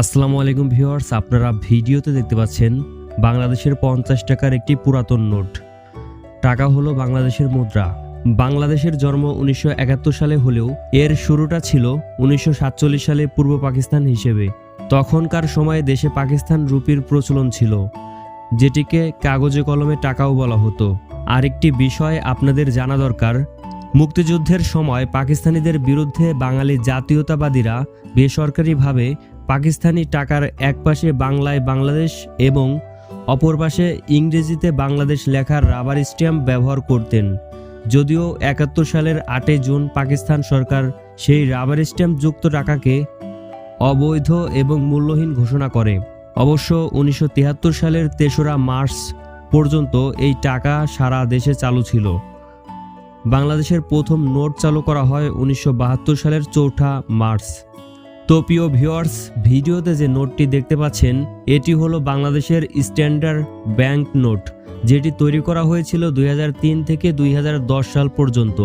আসসালামু আলাইকুম ভিউয়ার্স, আপনারা ভিডিওতে দেখতে পাচ্ছেন বাংলাদেশের পঞ্চাশ টাকার একটি পুরাতন নোট। টাকা হলো বাংলাদেশের মুদ্রা। বাংলাদেশের জন্ম উনিশশো একাত্তর সালে হলেও এর শুরুটা ছিল উনিশশো সাতচল্লিশ সালে পূর্ব পাকিস্তান হিসেবে। তখনকার সময়ে দেশে পাকিস্তান রুপির প্রচলন ছিল, যেটিকে কাগজে কলমে টাকাও বলা হতো। আরেকটি বিষয় আপনাদের জানা দরকার, মুক্তিযুদ্ধের সময় পাকিস্তানিদের বিরুদ্ধে বাঙালি জাতীয়তাবাদীরা বেসরকারিভাবে পাকিস্তানি টাকার একপাশে বাংলায় বাংলাদেশ এবং অপর পাশে ইংরেজিতে বাংলাদেশ লেখার রাবার স্ট্যাম্প ব্যবহার করতেন। যদিও একাত্তর সালের আটই জুন পাকিস্তান সরকার সেই রাবার স্ট্যাম্প যুক্ত টাকাকে অবৈধ এবং মূল্যহীন ঘোষণা করে। অবশ্য উনিশশো তিয়াত্তর সালের তেসরা মার্চ পর্যন্ত এই টাকা সারা দেশে চালু ছিল। বাংলাদেশের প্রথম নোট চালু করা হয় উনিশশো বাহাত্তর সালের চৌঠা মার্চ। তো প্রিয় ভিউয়ার্স, ভিডিওতে যে নোটটি দেখতে পাচ্ছেন, এটি হলো বাংলাদেশের স্ট্যান্ডার্ড ব্যাংক নোট, যেটি তৈরি করা হয়েছিল দুই হাজার তিন থেকে দুই হাজার দশ সাল পর্যন্ত।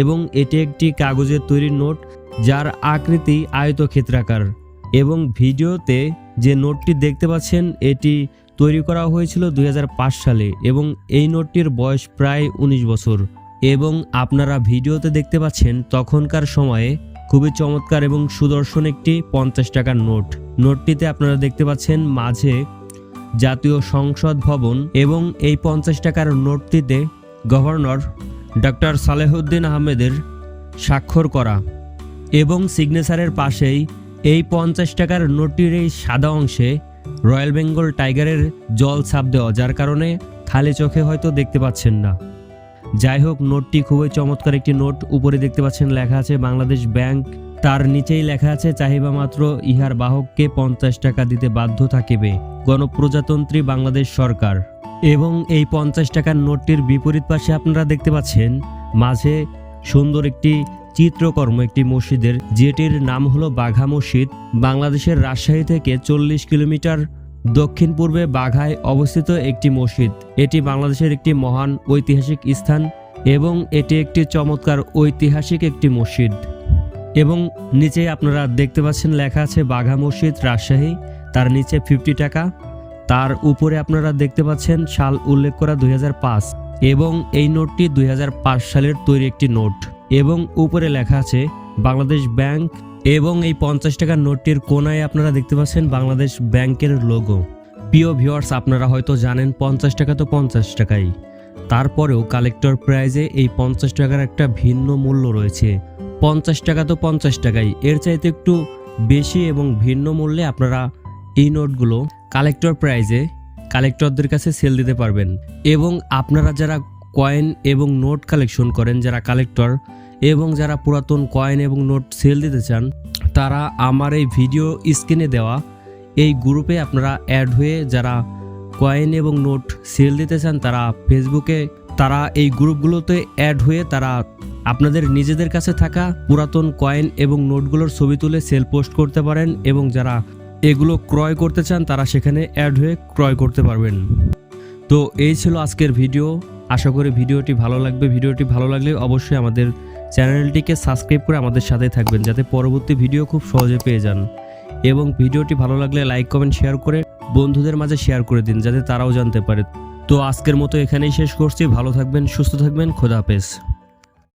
এবং এটি একটি কাগজের তৈরি নোট, যার আকৃতি আয়তক্ষেত্রাকার। এবং ভিডিওতে যে নোটটি দেখতে পাচ্ছেন, এটি তৈরি করা হয়েছিল দুই হাজার পাঁচ সালে, এবং এই নোটটির বয়স প্রায় ১৯ বছর। এবং আপনারা ভিডিওতে দেখতে পাচ্ছেন, তখনকার সময়ে খুবই চমৎকার এবং সুদর্শন একটি পঞ্চাশ টাকার নোট। নোটটিতে আপনারা দেখতে পাচ্ছেন মাঝে জাতীয় সংসদ ভবন এবং এই পঞ্চাশ টাকার নোটটিতে গভর্নর ডক্টর সালেহুদ্দিন আহমেদের স্বাক্ষর করা এবং সিগনেচারের পাশেই এই পঞ্চাশ টাকার নোটটির এই সাদা অংশে রয়্যাল বেঙ্গল টাইগারের জল ছাপ দেওয়া, যার কারণে খালি চোখে হয়তো দেখতে পাচ্ছেন না। যাই হোক, নোটটি খুবই চমৎকার একটি নোট। উপরে দেখতে পাচ্ছেন, লেখা আছে, বাংলাদেশ ব্যাংক তার নিচেই লেখা আছে চাহিবা মাত্র ইহার বাহককে পঞ্চাশ টাকা দিতে বাধ্য থাকিবে। গণপ্রজাতন্ত্রী বাংলাদেশ সরকার। এবং এই পঞ্চাশ টাকার নোটটির বিপরীত পাশে আপনারা দেখতে পাচ্ছেন, মাঝে সুন্দর একটি চিত্রকর্ম, একটি মসজিদের, যেটির নাম হলো বাঘা মসজিদ। বাংলাদেশের রাজশাহী থেকে চল্লিশ কিলোমিটার দক্ষিণ পূর্বে বাঘায় অবস্থিত একটি মসজিদ। এটি বাংলাদেশের একটি মহান ঐতিহাসিক স্থান এবং এটি একটি চমৎকার ঐতিহাসিক একটি মসজিদ। এবং নিচে আপনারা দেখতে পাচ্ছেন লেখা আছে বাঘা মসজিদ রাজশাহী, তার নিচে ফিফটি টাকা। তার উপরে আপনারা দেখতে পাচ্ছেন সাল উল্লেখ করা দুই হাজার পাঁচ এবং এই নোটটি দুই হাজার পাঁচ সালের তৈরি একটি নোট। এবং উপরে লেখা আছে বাংলাদেশ ব্যাংক এবং এই পঞ্চাশ টাকার নোটটির কোনায় আপনারা দেখতে পাচ্ছেন বাংলাদেশ ব্যাংকের লোগো প্রিয় ভিউয়ার্স আপনারা হয়তো জানেন পঞ্চাশ টাকা তো পঞ্চাশ টাকাই। তারপরেও কালেক্টর প্রাইজে এই পঞ্চাশ টাকার একটা ভিন্ন মূল্য রয়েছে। পঞ্চাশ টাকা তো পঞ্চাশ টাকাই। এর চাইতে একটু বেশি এবং ভিন্ন মূল্যে আপনারা এই নোটগুলো কালেক্টর প্রাইজে কালেক্টরদের কাছে সেল দিতে পারবেন। এবং আপনারা যারা কয়েন এবং নোট কালেকশন করেন, যারা কালেক্টর এবং যারা পুরাতন কয়েন এবং নোট সেল দিতে চান, তারা আমার এই ভিডিও স্ক্রিনে দেওয়া এই গ্রুপে আপনারা অ্যাড হয়ে যারা কয়েন এবং নোট সেল দিতে চান, তারা ফেসবুকে তারা এই গ্রুপগুলোতে অ্যাড হয়ে তারা আপনাদের নিজেদের কাছে থাকা পুরাতন কয়েন এবং নোটগুলোর ছবি তুলে সেল পোস্ট করতে পারেন এবং যারা এগুলো ক্রয় করতে চান, তারা সেখানে অ্যাড হয়ে ক্রয় করতে পারবেন। তো এই ছিল আজকের ভিডিও আশা করি ভিডিওটি ভালো লাগবে। ভিডিওটি ভালো লাগলে অবশ্যই আমাদের চ্যানেলটিকে সাবস্ক্রাইব করে আমাদের সাথে থাকবেন, যাতে পরবর্তী ভিডিও খুব সহজে পেয়ে যান। এবং ভিডিওটি ভালো লাগলে লাইক, কমেন্ট, শেয়ার করে বন্ধুদের মাঝে শেয়ার করে দিন, যাতে তারাও জানতে পারে। তো আজকের মতো এখানেই শেষ করছি। ভালো থাকবেন, সুস্থ থাকবেন। খোদা হাফেজ।